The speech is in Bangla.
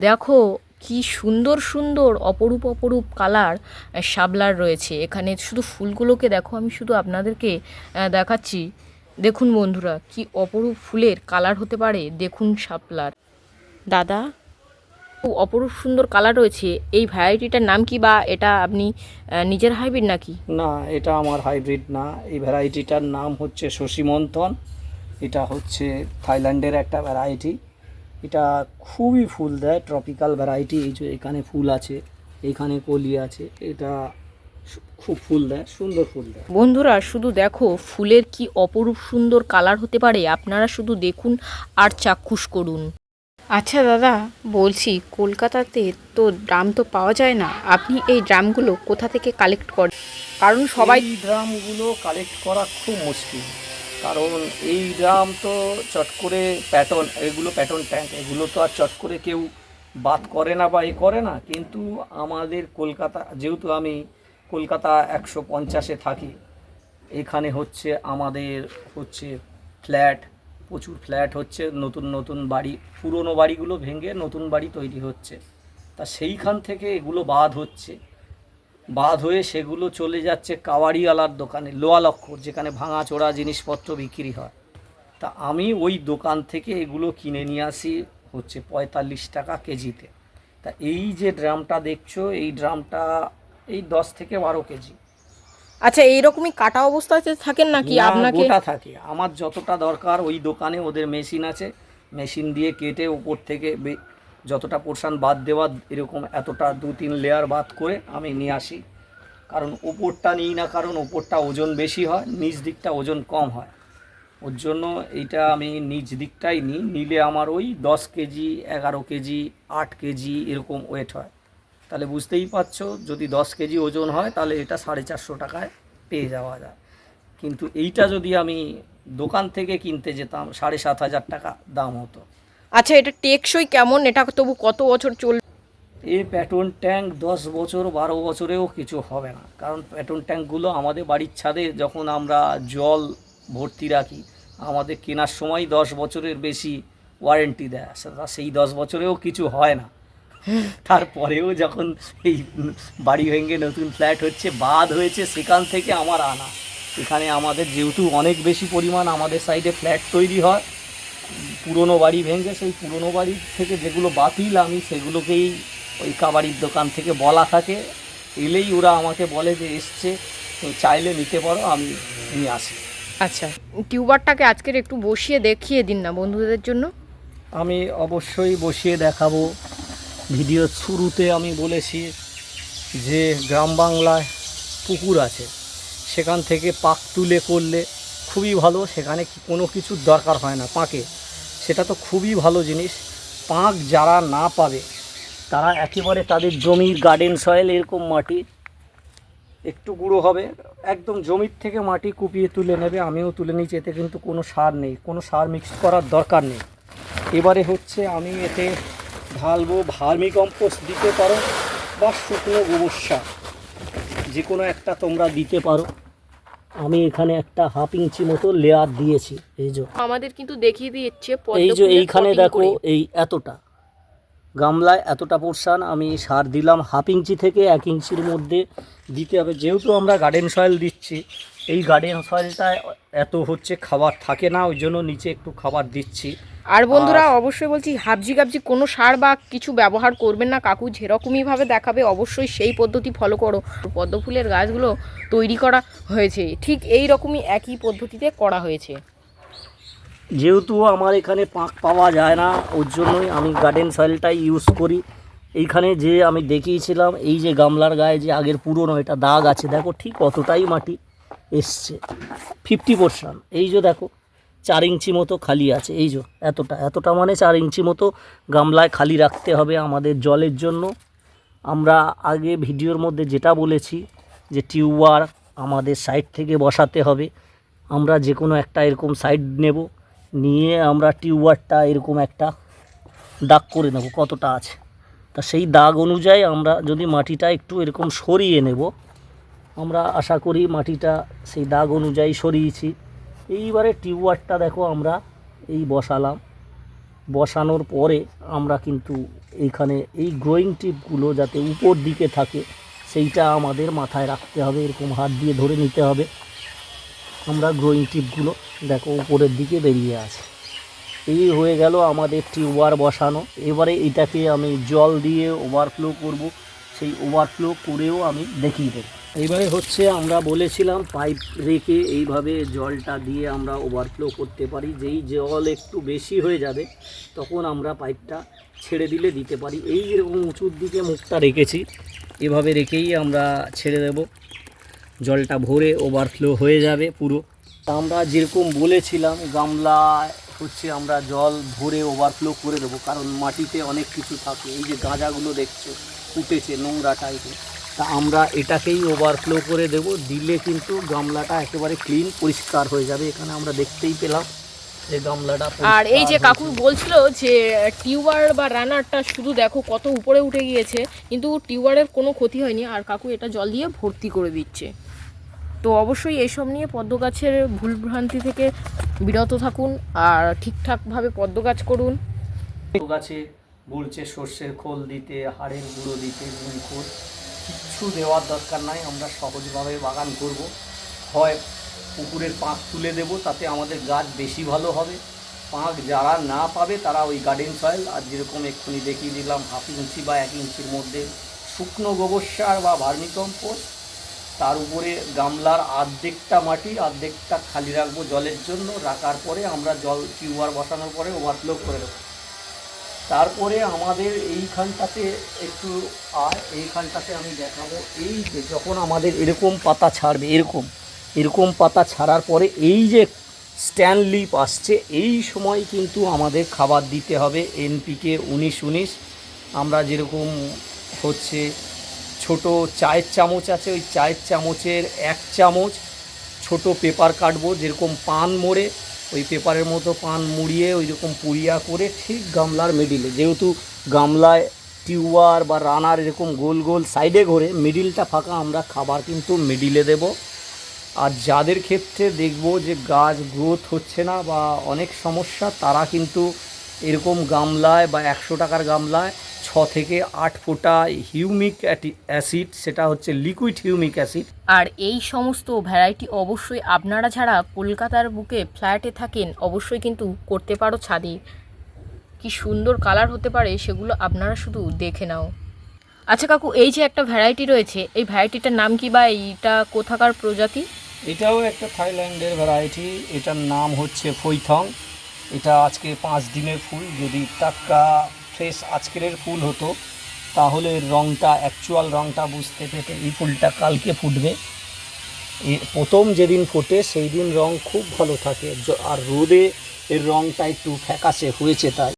দেখো কি সুন্দর সুন্দর অপরূপ অপরূপ কালার শাপলার রয়েছে। এখানে শুধু ফুলগুলোকে দেখো আমি শুধু আপনাদেরকে দেখাচ্ছি। দেখুন বন্ধুরা কি অপরূপ ফুলের কালার হতে পারে। দেখুন শাপলার দাদা? খুব অপরূপ সুন্দর কালার রয়েছে। এই ভ্যারাইটিটার নাম কি বা? এটা আপনি নিজের হাইব্রিড নাকি? না এটা আমার হাইব্রিড না। এই ভ্যারাইটিটার নাম হচ্ছে শশীমন্থন এটা হচ্ছে থাইল্যান্ডের একটা ভ্যারাইটি। এটা খুবই ফুল দেয় ট্রপিক্যাল ভ্যারাইটি এই যে এখানে ফুল আছে এখানে কলি আছে এটা খুব ফুল দেয় সুন্দর ফুল দেয়। বন্ধুরা শুধু দেখো ফুলের কি অপরূপ সুন্দর কালার হতে পারে আপনারা শুধু দেখুন আর চাক্ষুষ করুন। আচ্ছা দাদা বলছি কলকাতাতে তো ড্রাম তো পাওয়া যায় না আপনি এই ড্রামগুলো কোথা থেকে কালেক্ট করেন কারণ সবাই ড্রামগুলো কালেক্ট করা খুব মুশকিল। কারণ এই ড্রাম তো চট করে প্যাটর্ন এগুলো প্যাটর্ন ট্যাঙ্ক এগুলো তো আর চট করে কেউ বাদ করে না বা এ করে না। কিন্তু আমাদের কলকাতা, যেহেতু আমি কলকাতা একশো পঞ্চাশে থাকি, এখানে হচ্ছে আমাদের হচ্ছে ফ্ল্যাট প্রচুর ফ্ল্যাট হচ্ছে, নতুন নতুন বাড়ি, পুরনো বাড়িগুলো ভেঙে নতুন বাড়ি তৈরি হচ্ছে। তা সেইখান থেকে এগুলো বাদ হচ্ছে। বাদ হয়ে সেগুলো চলে যাচ্ছে কাওয়ারিওয়ালার দোকানে লোয়া লক্ষর যেখানে ভাঙা ভাঙাচোরা জিনিসপত্র বিক্রি হয়। তা আমি ওই দোকান থেকে এগুলো কিনে নিয়ে আসি হচ্ছে পঁয়তাল্লিশ টাকা কেজিতে। তা এই যে ড্রামটা দেখছ এই ড্রামটা এই দশ থেকে বারো কেজি। আচ্ছা এইরকমই কাটা অবস্থাতে থাকেন নাকি? আপনাকে গোটা থাকে। আমার যতটা দরকার ওই দোকানে ওদের মেশিন আছে। মেশিন দিয়ে কেটে উপর থেকে যতটা পোর্শান বাদ দেওয়া এরকম এতটা দু তিন লেয়ার বাদ করে আমি নিয়ে আসি। কারণ ওপরটা নিই না, কারণ ওপরটা ওজন বেশি হয়, নিচ দিকটা ওজন কম হয়। ওর জন্য এইটা আমি নিচ দিকটাই নিই, নিলে আমার ওই দশ কেজি, এগারো কেজি, আট কেজি এরকম ওয়েট হয়। তাহলে বুঝতেই পারছ, যদি দশ কেজি ওজন হয়, তাহলে এটা সাড়ে চারশো টাকায় পেয়ে যাওয়া যায়। কিন্তু এইটা যদি আমি দোকান থেকে কিনতে যেতাম, সাড়ে সাত হাজার টাকা দাম হতো। আচ্ছা এটা টেকসই কেমন? এটা তবু কত বছর চল এই প্যাটর্ন ট্যাঙ্ক দশ বছর, বারো বছরেও কিছু হবে না। কারণ প্যাটর্ন ট্যাঙ্কগুলো আমাদের বাড়ির ছাদে যখন আমরা জল ভর্তি রাখি, আমাদের কেনার সময় দশ বছরের বেশি ওয়ারেন্টি দেয়। সেই দশ বছরেও কিছু হয় না। তারপরেও যখন এই বাড়ি ভেঙে নতুন ফ্ল্যাট হচ্ছে বাদ হয়েছে, সেখান থেকে আমার আনা। এখানে আমাদের যেহেতু অনেক বেশি পরিমাণ আমাদের সাইডে ফ্ল্যাট তৈরি হয় পুরনো বাড়ি ভেঙে সেই পুরনো বাড়ি থেকে যেগুলো বাতিল আমি সেগুলোকেই ওই কাবাড়ির দোকান থেকে বলা থাকে। এলেই ওরা আমাকে বলে যে এসছে তো চাইলে নিতে পারো আমি নিয়ে আসি। আচ্ছা টিউবারটাকে আজকের একটু বসিয়ে দেখিয়ে দিন না বন্ধুদের জন্য। আমি অবশ্যই বসিয়ে দেখাবো। ভিডিও শুরুতে আমি বলেছি যে গ্রাম বাংলায় পুকুর আছে। সেখান থেকে পাক তুলে করলে খুবই ভালো সেখানে কোনো কিছুর দরকার হয় না পাকে। সেটা তো খুবই ভালো জিনিস। পাক যারা না পাবে, তারা একেবারে তাদের জমির গার্ডেন সয়েল এরকম মাটি, একটু গুঁড়ো হবে, একদম জমির থেকে মাটি কুপিয়ে তুলে নেবে, আমিও তুলে নিয়েছি, এতে কিন্তু কোনো সার নেই, কোনো সার মিক্স করার দরকার নেই। এবারে হচ্ছে আমি এতে ঢালবো ভার্মি কম্পোস্ট দিতে পারো, বা শুকনো গোবর সার, যে কোনো একটা তোমরা দিতে পারো। আমি এখানে একটা হাফ ইঞ্চি মতো লেয়ার দিয়েছি এই যে। আমাদের কিন্তু দেখিয়ে দিচ্ছে এই যে এইখানে দেখো এই এতটা। গামলায় এতটা পোর্শান আমি সার দিলাম হাফ ইঞ্চি থেকে এক ইঞ্চির মধ্যে। দিতে হবে যেহেতু আমরা গার্ডেন সয়েল দিচ্ছি এই গার্ডেন সয়েলটা এত হচ্ছে খাবার থাকে না ওই জন্য নিচে একটু খাবার দিচ্ছি। আর বন্ধুরা অবশ্যই বলছি হাবজি গাবজি কোনো সার বা কিছু ব্যবহার করবেন না। কাকু যেরকমই ভাবে দেখাবে অবশ্যই সেই পদ্ধতি ফলো করো। পদ্ম ফুলের গাছগুলো তৈরি করা হয়েছে। ঠিক এই রকমই একই পদ্ধতিতে করা হয়েছে। যেহেতু আমার এখানে পাঁক পাওয়া যায় না ওর জন্যই আমি গার্ডেন সয়েলটাই ইউজ করি। এইখানে যে আমি দেখিয়েছিলাম এই যে গামলার গায়ে যে আগের পুরনো এটা দাগ আছে দেখো ঠিক অতটাই মাটি এসছে। ফিফটি পার্সেন্ট এই যে দেখো চার ইঞ্চি মতো খালি আছে। এই যে, এতটা এতটা মানে চার ইঞ্চি মতো গামলায় খালি রাখতে হবে আমাদের জলের জন্য। আমরা আগে ভিডিওর মধ্যে যেটা বলেছি যে টিউবার আমাদের সাইড থেকে বসাতে হবে। আমরা যে কোনো একটা এরকম সাইড নেব, নিয়ে আমরা টিউবারটা এরকম একটা দাগ করে নেব কতটা আছে। তা সেই দাগ অনুযায়ী আমরা যদি মাটিটা একটু এরকম সরিয়ে নেব, আমরা আশা করি মাটিটা সেই দাগ অনুযায়ী সরিয়েছি। এইবারে টিউবারটা দেখো আমরা এই বসালাম। বসানোর পরে আমরা কিন্তু এইখানে এই গ্রোয়িং টিপগুলো যাতে উপর দিকে থাকে, সেইটা আমাদের মাথায় রাখতে হবে, এরকম হাত দিয়ে ধরে নিতে হবে। আমরা গ্রোয়িং টিপগুলো দেখো উপরের দিকে বেরিয়ে আছে। এই হয়ে গেল আমাদের টিউবার বসানো। এবারে এটাকে আমি জল দিয়ে ওভারফ্লো করব। সেই ওভারফ্লো করেও আমি দেখিয়ে দেবো। এবারে হচ্ছে আমরা বলেছিলাম পাইপ রেখে এইভাবে জলটা দিয়ে আমরা ওভারফ্লো করতে পারি। যেই জল একটু বেশি হয়ে যাবে, তখন আমরা পাইপটা ছেড়ে দিলে দিতে পারি। এই এরকম উঁচুর দিকে মুখটা রেখেছি। এভাবে রেখেই আমরা ছেড়ে দেব। জলটা ভরে ওভারফ্লো হয়ে যাবে পুরো। আমরা যেরকম বলেছিলাম, গামলা হচ্ছে আমরা জল ভরে ওভারফ্লো করে দেবো। কারণ মাটিতে অনেক কিছু থাকে। এই যে গাঁজাগুলো দেখছ উঠেছে নোংরা টাইপের তা আমরা এটাকেই ওভারফ্লো করে দেব। দিলে কিন্তু গামলাটা একেবারে ক্লিন পরিষ্কার হয়ে যাবে। এখানে আমরা দেখতেই পেলাম যে গামলাটা আর এই যে কাকু। বলছিল যে টিউবার বা রানারটা শুধু দেখো কত উপরে উঠে গিয়েছে কিন্তু টিউবারের কোনো ক্ষতি হয়নি। আর কাকু এটা জল দিয়ে ভর্তি করে দিচ্ছে। তো অবশ্যই এসব নিয়ে পদ্ম গাছের ভুলভ্রান্তি থেকে বিরত থাকুন আর ঠিকঠাকভাবে পদ্ম গাছ করুন। গাছে বলছে সর্ষের খোল দিতে হাড়ের গুঁড়ো দিতে নুন খোল। কিচ্ছু দেওয়ার দরকার নাই, আমরা সহজভাবে বাগান করব। হয় পুকুরের পাঁক তুলে দেব, তাতে আমাদের গাছ বেশি ভালো হবে। পাঁক যারা না পাবে, তারা ওই গার্ডেন সয়েল আর যেরকম এক্ষুনি দেখিয়ে দিলাম, হাফ ইঞ্চি বা এক ইঞ্চির মধ্যে শুকনো গোবর সার বা ভার্মিকম্পোস্ট। তার উপরে গামলার অর্ধেকটা মাটি, অর্ধেকটা খালি রাখব জলের জন্য, রাখার পরে আমরা জল টিউবার বসানোর পরে ওভারফ্লো করে দেবো। তারপরে আমাদের এইখানটাতে একটু, আর এইখানটাতে আমি দেখাবো এই যে যখন আমাদের এরকম পাতা ছাড়বে, এরকম এরকম পাতা ছাড়ার পরে এই যে স্ট্যান্ড লিপ আসছে, এই সময় কিন্তু আমাদের খাবার দিতে হবে এনপিকে উনিশ উনিশ। আমরা যেরকম হচ্ছে ছোট চায়ের চামচ আছে, ওই চায়ের চামচের এক চামচ ছোট পেপার কাটবো, যেরকম পান মোড়ে। ওই পেপারের মতো পান মুড়িয়ে ওই রকম পুড়িয়া করে ঠিক গামলার মিডিলে যেহেতু গামলায় টিউবার বা রানার এরকম গোল গোল সাইডে ঘোরে মিডিলটা ফাঁকা, আমরা খাবার কিন্তু মিডিলে দেব। আর যাদের ক্ষেত্রে দেখব যে গাছ গ্রোথ হচ্ছে না বা অনেক সমস্যা, তারা কিন্তু এরকম গামলায় বা একশো টাকার গামলায় থেকে আট ফোঁটা হিউমিক অ্যাসিড সেটা হচ্ছে লিকুইড হিউমিক অ্যাসিড। আর এই সমস্ত ভ্যারাইটি অবশ্যই আপনারা যারা কলকাতার বুকে ফ্ল্যাটে থাকেন অবশ্যই কিন্তু করতে পারো ছাদে। কি সুন্দর কালার হতে পারে সেগুলো আপনারা শুধু দেখে নাও। আচ্ছা কাকু এই যে একটা ভ্যারাইটি রয়েছে এই ভ্যারাইটিটার নাম কি বা এইটা কোথাকার প্রজাতি? এটাও একটা থাইল্যান্ডের ভ্যারাইটি এটার নাম হচ্ছে ফৈথং। এটা আজকে পাঁচ দিনের ফুল যদি টাটকা ফ্রেশ আজকের ফুল হতো, তাহলে রঙটা অ্যাকচুয়াল রঙটা বুঝতে পেতে এই ফুলটা কালকে ফুটবে। প্রথম যেদিন ফোটে সেই দিন রং খুব ভালো থাকে আর রোদে এর রঙটা একটু ফ্যাকাশে হয়েছে তাই।